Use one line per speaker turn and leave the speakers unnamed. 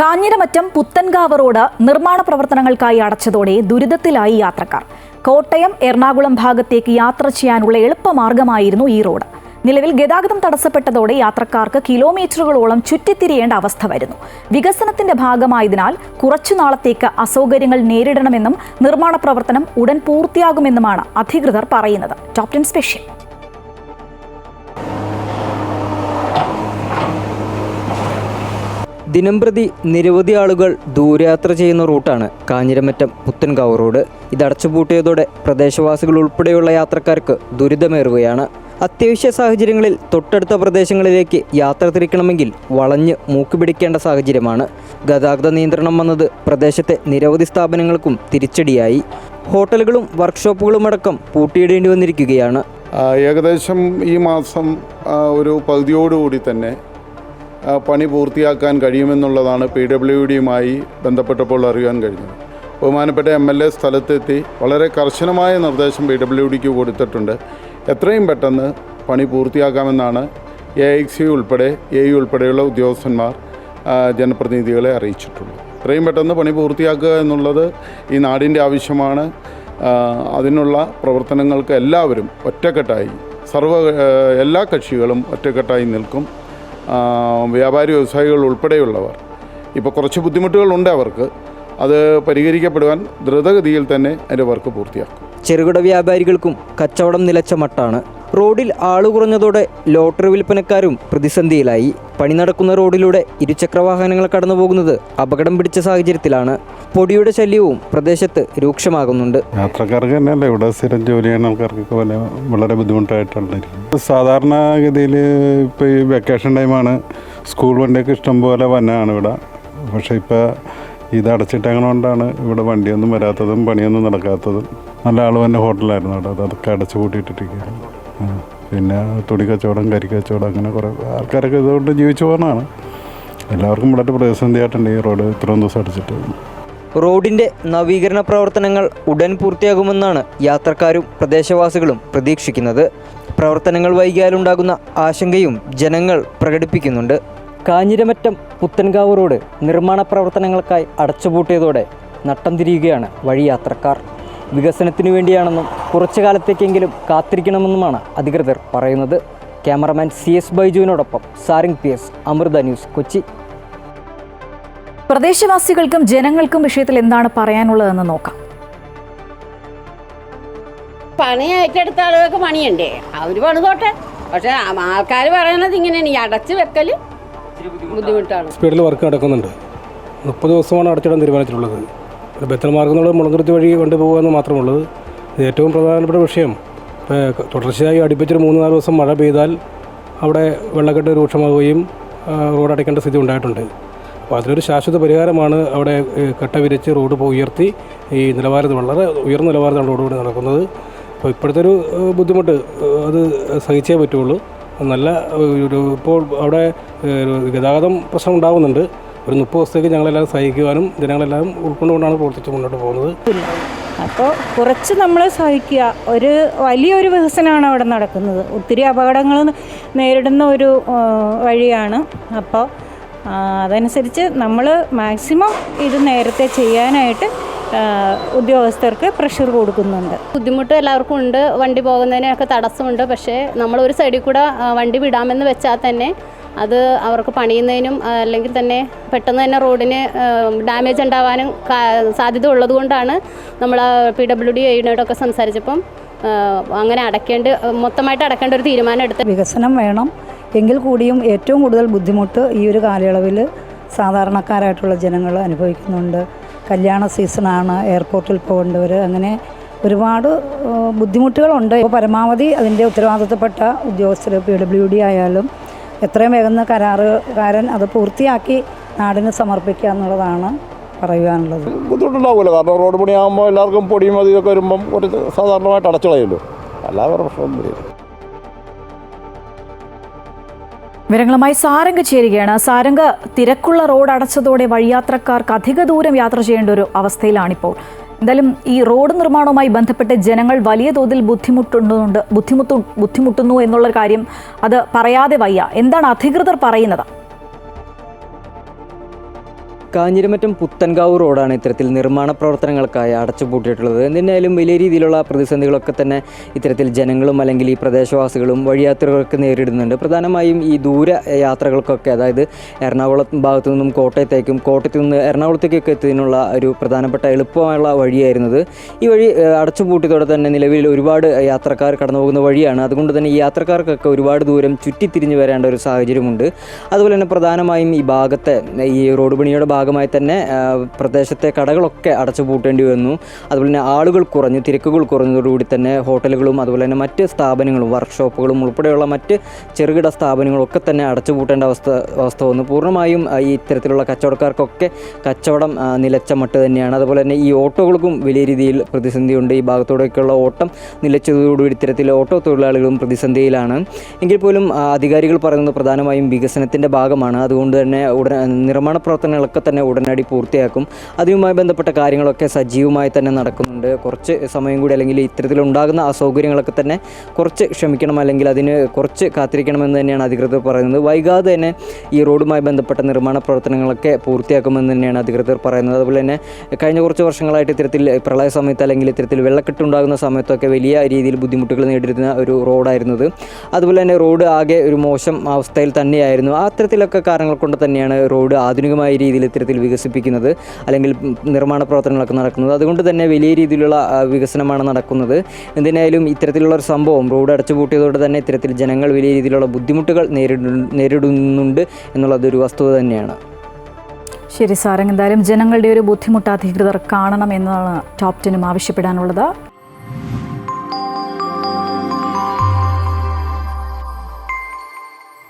Kanjiramattom Puthenkavu road നിർമ്മാണ പ്രവർത്തനങ്ങൾക്കായി അടച്ചതോടെ ദുരിതത്തിലായി യാത്രക്കാർ. കോട്ടയം എറണാകുളം ഭാഗത്തേക്ക് യാത്ര ചെയ്യാനുള്ള എളുപ്പമാർഗമായിരുന്നു ഈ റോഡ്. നിലവിൽ ഗതാഗതം തടസ്സപ്പെട്ടതോടെ യാത്രക്കാർക്ക് കിലോമീറ്ററുകളോളം ചുറ്റിത്തിരിയേണ്ട അവസ്ഥ വരുന്നു. വികസനത്തിന്റെ ഭാഗമായതിനാൽ കുറച്ചുനാളത്തേക്ക് അസൗകര്യങ്ങൾ നേരിടണമെന്നും നിർമ്മാണ പ്രവർത്തനം ഉടൻ പൂർത്തിയാകുമെന്നുമാണ് അധികൃതർ പറയുന്നത്. ടോപ് ടെൻ സ്പെഷ്യൽ
ദിനംപ്രതി നിരവധി ആളുകൾ ദൂരയാത്ര ചെയ്യുന്ന റൂട്ടാണ് കാഞ്ഞിരമറ്റം പുത്തൻകാവ് റോഡ്. ഇത് അടച്ചുപൂട്ടിയതോടെ പ്രദേശവാസികൾ ഉൾപ്പെടെയുള്ള യാത്രക്കാർക്ക് ദുരിതമേറുകയാണ്. അത്യാവശ്യ സാഹചര്യങ്ങളിൽ തൊട്ടടുത്ത പ്രദേശങ്ങളിലേക്ക് യാത്ര തിരിക്കണമെങ്കിൽ വളഞ്ഞ് മൂക്കുപിടിക്കേണ്ട സാഹചര്യമാണ്. ഗതാഗത നിയന്ത്രണം വന്നത് പ്രദേശത്തെ നിരവധി സ്ഥാപനങ്ങൾക്കും തിരിച്ചടിയായി. ഹോട്ടലുകളും വർക്ക്ഷോപ്പുകളും അടക്കം പൂട്ടിയിടേണ്ടി വന്നിരിക്കുകയാണ്.
ഏകദേശം ഈ മാസം ഒരു പകുതിയോടുകൂടി തന്നെ പണി പൂർത്തിയാക്കാൻ കഴിയുമെന്നുള്ളതാണ് പി ഡബ്ല്യു ഡിയുമായി ബന്ധപ്പെട്ടപ്പോൾ അറിയാൻ കഴിഞ്ഞത്. ബഹുമാനപ്പെട്ട എം എൽ എ സ്ഥലത്തെത്തി വളരെ കർശനമായ നിർദ്ദേശം പി ഡബ്ല്യു ഡിക്ക് കൊടുത്തിട്ടുണ്ട്. എത്രയും പെട്ടെന്ന് പണി പൂർത്തിയാക്കാമെന്നാണ് എ എക്സ് ഉൾപ്പെടെ എ ഇ ഉൾപ്പെടെയുള്ള ഉദ്യോഗസ്ഥന്മാർ ജനപ്രതിനിധികളെ അറിയിച്ചിട്ടുള്ളത്. എത്രയും പെട്ടെന്ന് പണി പൂർത്തിയാക്കുക എന്നുള്ളത് ഈ നാടിന്റെ ആവശ്യമാണ്. അതിനുള്ള പ്രവർത്തനങ്ങൾക്ക് എല്ലാവരും ഒറ്റക്കെട്ടായി സർവ എല്ലാ കക്ഷികളും ഒറ്റക്കെട്ടായി നിൽക്കും. വ്യാപാരി വ്യവസായികൾ ഉൾപ്പെടെയുള്ളവർ. ഇപ്പോൾ കുറച്ച് ബുദ്ധിമുട്ടുകളുണ്ട് അവർക്ക്. അത് പരിഹരിക്കപ്പെടുവാൻ ദ്രുതഗതിയിൽ തന്നെ അതിന്റെ വർക്ക് പൂർത്തിയാക്കും.
ചെറുകിട വ്യാപാരികൾക്കും കച്ചവടം നിലച്ച മട്ടാണ് റോഡിൽ ആളു കുറഞ്ഞതോടെ ലോട്ടറി വിൽപ്പനക്കാരും പ്രതിസന്ധിയിലായി. പണി നടക്കുന്ന റോഡിലൂടെ ഇരുചക്രവാഹനങ്ങൾ കടന്നുപോകുന്നത് അപകടം പിടിച്ച സാഹചര്യത്തിലാണ്. പൊടിയുടെ ശല്യവും പ്രദേശത്ത് രൂക്ഷമാകുന്നുണ്ട്.
യാത്രക്കാർക്ക് തന്നെയല്ലേ ഇവിടെ സ്ഥിരം ജോലി ചെയ്യുന്ന ആൾക്കാർക്കൊക്കെ വല്ല വളരെ ബുദ്ധിമുട്ടായിട്ടുണ്ട്. സാധാരണഗതിയിൽ ഇപ്പോൾ ഈ വെക്കേഷൻ ടൈമാണ് സ്കൂൾ വണ്ടിയൊക്കെ ഇഷ്ടംപോലെ വന്നാണ് ഇവിടെ. പക്ഷേ ഇപ്പോൾ ഇത് അടച്ചിട്ടങ്ങനുകൊണ്ടാണ് ഇവിടെ വണ്ടിയൊന്നും വരാത്തതും പണിയൊന്നും നടക്കാത്തതും. നല്ല ആൾ തന്നെ ഹോട്ടലായിരുന്നു അവിടെ അത് അതൊക്കെ അടച്ചു പൂട്ടിയിട്ടിരിക്കുകയാണ് ആ. പിന്നെ തുണി കച്ചവടം കരി കച്ചവടം അങ്ങനെ കുറേ ആൾക്കാരൊക്കെ ഇതുകൊണ്ട് ജീവിച്ചു പോകുന്നതാണ് എല്ലാവർക്കും വളരെ പ്രതിസന്ധിയായിട്ടുണ്ട് ഈ റോഡ് ഇത്രയും ദിവസം അടിച്ചിട്ട്.
റോഡിന്റെ നവീകരണ പ്രവർത്തനങ്ങൾ ഉടൻ പൂർത്തിയാകുമെന്നാണ് യാത്രക്കാരും പ്രദേശവാസികളും പ്രതീക്ഷിക്കുന്നത്. പ്രവർത്തനങ്ങൾ വൈകിയാലുണ്ടാകുന്ന ആശങ്കയും ജനങ്ങൾ പ്രകടിപ്പിക്കുന്നുണ്ട്. കാഞ്ഞിരമറ്റം പുത്തൻകാവ് റോഡ് നിർമ്മാണ പ്രവർത്തനങ്ങൾക്കായി അടച്ചുപൂട്ടിയതോടെ നട്ടം തിരിയുകയാണ് വഴിയാത്രക്കാർ വികസനത്തിനു വേണ്ടിയാണെന്നും കുറച്ചു കാലത്തേക്കെങ്കിലും കാത്തിരിക്കണമെന്നുമാണ് അധികൃതർ പറയുന്നത്. Cameraman C S ബൈജുവിനോടൊപ്പം Sarang P S Amrita news Kochi.
പ്രദേശവാസികൾക്കും ജനങ്ങൾക്കും വിഷയത്തിൽ എന്താണ് പറയാനുള്ളതെന്ന് നോക്കാം.
പണി ഏറ്റെടുത്ത ആളുകൾക്ക് പണിയുണ്ടേ. അവർ പണിതോട്ടെ പക്ഷെ ആൾക്കാർ പറയണത് ഇങ്ങനെയാണ്. ഈ അടച്ച് വെക്കൽ ബുദ്ധിമുട്ടാണ്.
സ്പീഡിൽ വർക്ക് നടക്കുന്നുണ്ട്. മുപ്പത് ദിവസമാണ് അടച്ചിടാൻ തീരുമാനിച്ചിട്ടുള്ളത്. ബെത്തൽ മാർഗം എന്നുള്ളത് വഴി കൊണ്ടുപോകുക എന്ന് മാത്രമുള്ളത് ഏറ്റവും പ്രധാനപ്പെട്ട വിഷയം. ഇപ്പോൾ തുടർച്ചയായി അടുപ്പിച്ചൊരു മൂന്ന് നാല് ദിവസം മഴ പെയ്താൽ അവിടെ വെള്ളക്കെട്ട് രൂക്ഷമാവുകയും റോഡ് അടയ്ക്കേണ്ട സ്ഥിതി ഉണ്ടായിട്ടുണ്ട്. അപ്പോൾ അതിനൊരു ശാശ്വത പരിഹാരമാണ് അവിടെ കട്ട വിരിച്ച് റോഡ് ഉയർത്തി ഈ നിലവാരത്തിൽ വളരെ ഉയർന്ന നിലവാരത്തിലാണ് റോഡ് കൂടി നടക്കുന്നത്. അപ്പോൾ ഇപ്പോഴത്തെ ഒരു ബുദ്ധിമുട്ട് അത് സഹിച്ചേ പറ്റുള്ളൂ. നല്ല ഒരു ഇപ്പോൾ അവിടെ ഗതാഗതം പ്രശ്നം ഉണ്ടാകുന്നുണ്ട് ഒരു മുപ്പത് ദിവസത്തേക്ക് ഞങ്ങളെല്ലാം സഹിക്കുവാനും ജനങ്ങളെല്ലാം ഉൾക്കൊണ്ടുകൊണ്ടാണ് പ്രവർത്തിച്ച് മുന്നോട്ട് പോകുന്നത്.
അപ്പോൾ കുറച്ച് നമ്മൾ സഹിക്കുക. ഒരു വലിയൊരു വികസനമാണ് അവിടെ നടക്കുന്നത്. ഒത്തിരി അപകടങ്ങൾ നേരിടുന്ന ഒരു വഴിയാണ്. അപ്പോൾ അതനുസരിച്ച് നമ്മൾ മാക്സിമം ഇത് നേരത്തെ ചെയ്യാനായിട്ട് ഉദ്യോഗസ്ഥർക്ക് പ്രഷർ കൊടുക്കുന്നുണ്ട്.
ബുദ്ധിമുട്ട് എല്ലാവർക്കും ഉണ്ട്. വണ്ടി പോകുന്നതിനൊക്കെ തടസ്സമുണ്ട്. പക്ഷേ നമ്മൾ ഒരു സൈഡിൽ കൂടെ വണ്ടി വിടാമെന്ന് വെച്ചാൽ തന്നെ അത് അവർക്ക് പണിയുന്നതിനും അല്ലെങ്കിൽ തന്നെ പെട്ടെന്ന് തന്നെ റോഡിന് ഡാമേജ് ഉണ്ടാവാനും സാധ്യത സാധ്യത ഉള്ളതുകൊണ്ടാണ് നമ്മൾ പി ഡബ്ല്യു ഡി എഴുതിനോടൊക്കെ സംസാരിച്ചപ്പം അങ്ങനെ അടയ്ക്കേണ്ട മൊത്തമായിട്ട് അടയ്ക്കേണ്ട ഒരു തീരുമാനം എടുത്ത്
വികസനം വേണം. എങ്കിൽ കൂടിയും ഏറ്റവും കൂടുതൽ ബുദ്ധിമുട്ട് ഈ ഒരു കാലയളവിൽ സാധാരണക്കാരായിട്ടുള്ള ജനങ്ങൾ അനുഭവിക്കുന്നുണ്ട്. കല്യാണ സീസണാണ് എയർപോർട്ടിൽ പോകേണ്ടവർ അങ്ങനെ ഒരുപാട് ബുദ്ധിമുട്ടുകളുണ്ട്. ഇപ്പോൾ പരമാവധി അതിന്റെ ഉത്തരവാദിത്തപ്പെട്ട ഉദ്യോഗസ്ഥർ പി ഡബ്ല്യു ഡി ആയാലും എത്രയും വേഗം കരാറുകാരൻ അത് പൂർത്തിയാക്കി നാടിന് സമർപ്പിക്കുക എന്നുള്ളതാണ് പറയുവാനുള്ളത്.
ബുദ്ധിമുട്ടുണ്ടാവില്ല കാരണം റോഡ് പണിയാകുമ്പോൾ എല്ലാവർക്കും പൊടിയും അത് ഇതൊക്കെ വരുമ്പം ഒരു സാധാരണമായിട്ട് അടച്ചുകളയല്ലോ അല്ലാതെ പ്രശ്നമൊന്നുമില്ല.
വിവരങ്ങളുമായി സാരംഗ് ചേരുകയാണ്. സാരംഗ് തിരക്കുള്ള റോഡ് അടച്ചതോടെ വഴിയാത്രക്കാർക്ക് അധിക ദൂരം യാത്ര ചെയ്യേണ്ട ഒരു അവസ്ഥയിലാണിപ്പോൾ. എന്തായാലും ഈ റോഡ് നിർമ്മാണവുമായി ബന്ധപ്പെട്ട് ജനങ്ങൾ വലിയ തോതിൽ ബുദ്ധിമുട്ടുന്നുണ്ട് ബുദ്ധിമുട്ടു ബുദ്ധിമുട്ടുന്നു എന്നുള്ള കാര്യം അത് പറയാതെ വയ്യ. എന്താണ് അധികൃതർ പറയുന്നത്?
കാഞ്ഞിരമറ്റം പുത്തൻകാവ് റോഡാണ് ഇത്തരത്തിൽ നിർമ്മാണ പ്രവർത്തനങ്ങൾക്കായി അടച്ചുപൂട്ടിയിട്ടുള്ളത്. എന്തായാലും വലിയ രീതിയിലുള്ള പ്രതിസന്ധികളൊക്കെ തന്നെ ഇത്തരത്തിൽ ജനങ്ങളും അല്ലെങ്കിൽ ഈ പ്രദേശവാസികളും വഴിയാത്രകൾക്ക് നേരിടുന്നുണ്ട്. പ്രധാനമായും ഈ ദൂര യാത്രകൾക്കൊക്കെ അതായത് എറണാകുളം ഭാഗത്തു നിന്നും കോട്ടയത്തേക്കും കോട്ടയത്തു നിന്ന് എറണാകുളത്തേക്കൊക്കെ എത്തുന്നതിനുള്ള ഒരു പ്രധാനപ്പെട്ട എളുപ്പമായുള്ള വഴിയായിരുന്നത്. ഈ വഴി അടച്ചുപൂട്ടിയതോടെ തന്നെ നിലവിൽ ഒരുപാട് യാത്രക്കാർ കടന്നു പോകുന്ന വഴിയാണ്. അതുകൊണ്ട് തന്നെ ഈ യാത്രക്കാർക്കൊക്കെ ഒരുപാട് ദൂരം ചുറ്റിത്തിരിഞ്ഞ് വരേണ്ട ഒരു സാഹചര്യമുണ്ട്. അതുപോലെ തന്നെ പ്രധാനമായും ഈ ഭാഗത്തെ ഈ റോഡ് പണിയുടെ ഭാഗമായി തന്നെ പ്രദേശത്തെ കടകളൊക്കെ അടച്ചു പൂട്ടേണ്ടി വന്നു. അതുപോലെ തന്നെ ആളുകൾ കുറഞ്ഞു തിരക്കുകൾ കുറഞ്ഞതോടുകൂടി തന്നെ ഹോട്ടലുകളും അതുപോലെ തന്നെ മറ്റ് സ്ഥാപനങ്ങളും വർക്ക്ഷോപ്പുകളും ഉൾപ്പെടെയുള്ള മറ്റ് ചെറുകിട സ്ഥാപനങ്ങളും ഒക്കെ തന്നെ അടച്ചുപൂട്ടേണ്ട അവസ്ഥ അവസ്ഥ വന്നു. പൂർണമായും ഈ ഇത്തരത്തിലുള്ള കച്ചവടക്കാർക്കൊക്കെ കച്ചവടം നിലച്ച മട്ട് തന്നെയാണ്. അതുപോലെ തന്നെ ഈ ഓട്ടോകൾക്കും വലിയ രീതിയിൽ പ്രതിസന്ധിയുണ്ട്. ഈ ഭാഗത്തോടൊക്കെയുള്ള ഓട്ടം നിലച്ചതോടുകൂടി ഇത്തരത്തിൽ ഓട്ടോ തൊഴിലാളികളും പ്രതിസന്ധിയിലാണ്. എങ്കിൽ പോലും അധികാരികൾ പറയുന്നത് പ്രധാനമായും വികസനത്തിന്റെ ഭാഗമാണ്. അതുകൊണ്ട് തന്നെ ഉടൻ നിർമ്മാണ പ്രവർത്തനങ്ങളൊക്കെ തന്നെ ഉടനടി പൂർത്തിയാക്കും. അതുമായി ബന്ധപ്പെട്ട കാര്യങ്ങളൊക്കെ സജീവമായി തന്നെ നടക്കുന്നുണ്ട്. കുറച്ച് സമയം കൂടി അല്ലെങ്കിൽ ഇത്തരത്തിലുണ്ടാകുന്ന അസൗകര്യങ്ങളൊക്കെ തന്നെ കുറച്ച് ക്ഷമിക്കണം അല്ലെങ്കിൽ അതിന് കുറച്ച് കാത്തിരിക്കണമെന്ന് തന്നെയാണ് അധികൃതർ പറയുന്നത്. വൈകാതെ തന്നെ ഈ റോഡുമായി ബന്ധപ്പെട്ട നിർമ്മാണ പ്രവർത്തനങ്ങളൊക്കെ പൂർത്തിയാക്കുമെന്ന് തന്നെയാണ് അധികൃതർ പറയുന്നത്. അതുപോലെ തന്നെ കഴിഞ്ഞ കുറച്ച് വർഷങ്ങളായിട്ട് ഇത്തരത്തിൽ പ്രളയ സമയത്ത് അല്ലെങ്കിൽ ഇത്തരത്തിൽ വെള്ളക്കെട്ടുണ്ടാകുന്ന സമയത്തൊക്കെ വലിയ രീതിയിൽ ബുദ്ധിമുട്ടുകൾ നേരിടുന്ന ഒരു റോഡായിരുന്നത്. അതുപോലെ തന്നെ റോഡ് ആകെ ഒരു മോശം അവസ്ഥയിൽ തന്നെയായിരുന്നു. അത്തരത്തിലൊക്കെ കാരണങ്ങൾ കൊണ്ട് തന്നെയാണ് റോഡ് ആധുനികമായ രീതിയിൽ ഇത്തരത്തിൽ വികസിപ്പിക്കുന്നത് അല്ലെങ്കിൽ നിർമ്മാണ പ്രവർത്തനങ്ങളൊക്കെ നടക്കുന്നത്. അതുകൊണ്ട് തന്നെ വലിയ രീതിയിലുള്ള വികസനമാണ് നടക്കുന്നത്. എന്തിനായാലും ഇത്തരത്തിലുള്ള ഒരു സംഭവം റോഡ് അടച്ചുപൂട്ടിയതോടെ തന്നെ ഇത്തരത്തിൽ ജനങ്ങൾ വലിയ രീതിയിലുള്ള ബുദ്ധിമുട്ടുകൾ നേരിടു നേരിടുന്നുണ്ട് എന്നുള്ളതൊരു വസ്തുത തന്നെയാണ്.
ശരി സാർ എന്തായാലും ജനങ്ങളുടെ ഒരു ബുദ്ധിമുട്ട് അധികൃതർ കാണണം എന്നാണ് ടോപ് ടെനും ആവശ്യപ്പെടാനുള്ളത്.